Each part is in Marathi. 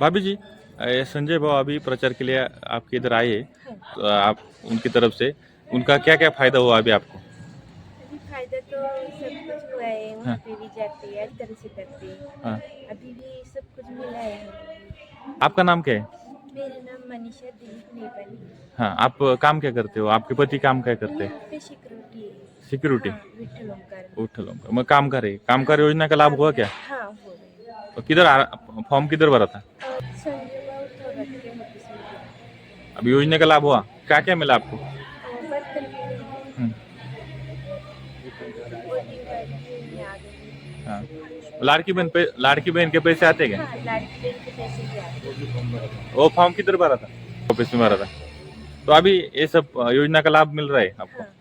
भाभी जी संजय भाव अभी प्रचार के लिए आपके इधर आए तो आप उनकी तरफ़ से उनका क्या क्या फ़ायदा हुआ अभी आपको? अभी फ़ायदा तो सब कुछ हुआ है वहाँ हाँ। पे भी जाते हैं हर तरह से करते हैं। हाँ। अभी भी सब कुछ मिला है। आपका नाम क्या है? मेरा नाम मनीषा दिलीप नेपाली। हाँ आप काम क्या करते हो? आपके पति काम क्या करते हैं? यहाँ पे सिक्योरिटी है। सिक्योरिटी हाँ, विठ्ठल ओंकार। उठल मग काम कर रहे योजना का लाभ हुआ क्या? हाँ तो किधर फॉर्म किधर भरा था। अभी योजना का लाभ हुआ। क्या क्या मिला आपको? हैं हम्म, हाँ। लाड़की बहन पे लाड़की बहन के पैसे आते क्या? वो फॉर्म किधर भरा था? ऑफ़िस में भरा था। तो अभी ये सब योजना का लाभ मिल रहा है आपको? हाँ।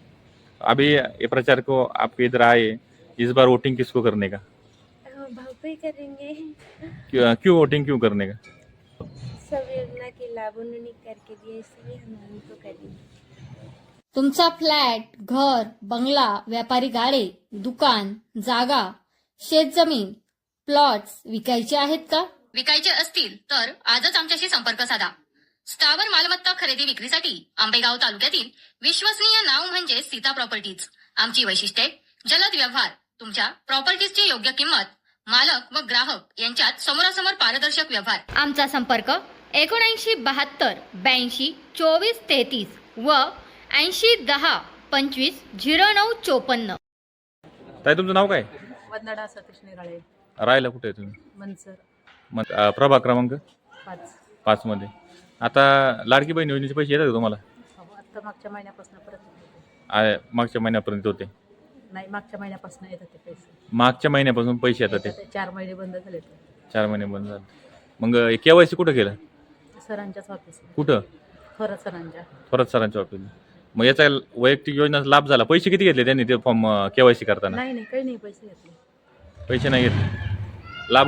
अभी ये प्रचार को आपके इधर आए इस बार वोटिंग किसको करने का? हाँ, पे करेंगे। क्यों क्यों वोटिंग क्यों करने का? सब योजना के लाभ उन्होंने करके दिए इसलिए हम उनको करेंगे। तुमचा फ्लॅट घर बंगला व्यापारी गाडे दुकान जागा शेतजमीन प्लॉट्स विकायचे आहेत का? विकायचे असतील तर आजच आमच्याशी संपर्क साधा. स्थावर मालमत्ता खरेदी विक्रीसाठी आंबेगाव तालुक्यातील विश्वसनीय नाव म्हणजे सीता प्रॉपर्टीज. आमची वैशिष्ट्ये जलद व्यवहार तुमच्या प्रॉपर्टीजची योग्य किंमत मालक व ग्राहक यांच्यात समोरासमोर पारदर्शक व्यवहार. आमचा संपर्क एकोणऐंशी बहात्तर ब्याऐंशी चोवीस तेहतीस व ऐंशी दहा पंचवीस झिरो नऊ चोपन्न. ताई तुमचं नाव काय? वंदना सतीश निराळे. राहायला कुठे आहे तुम्ही? मनसर. मग अ, प्रभाग क्रमांक? पाच. पाच मध्ये. आता लाडकी बहीण योजनेचे पैसे येतात का तुम्हाला? अहो, आत्ता मागच्या महिन्यापासून परत येते. आ, मागच्या महिन्यापर्यंत होते. नाही मागच्या महिन्यापासून येतात ते पैसे. मागच्या महिन्यापासून पैसे येतात ते? येतात ते चार महिने बंद झाले ते. चार महिने बंद झाले. मग केवायसी कुठं केलं? सरांच्याच ऑफिस कुठं? खरं सरांच्या. परत सरांच्या ऑफिस मग याचा वैयक्तिक योजनाचा लाभ झाला. पैसे किती घेतले त्यांनी ते फॉर्म केवायसी करताना? नाही नाही काही नाही पैसे घेतले. पैसे नाही घेतले. लाभ होत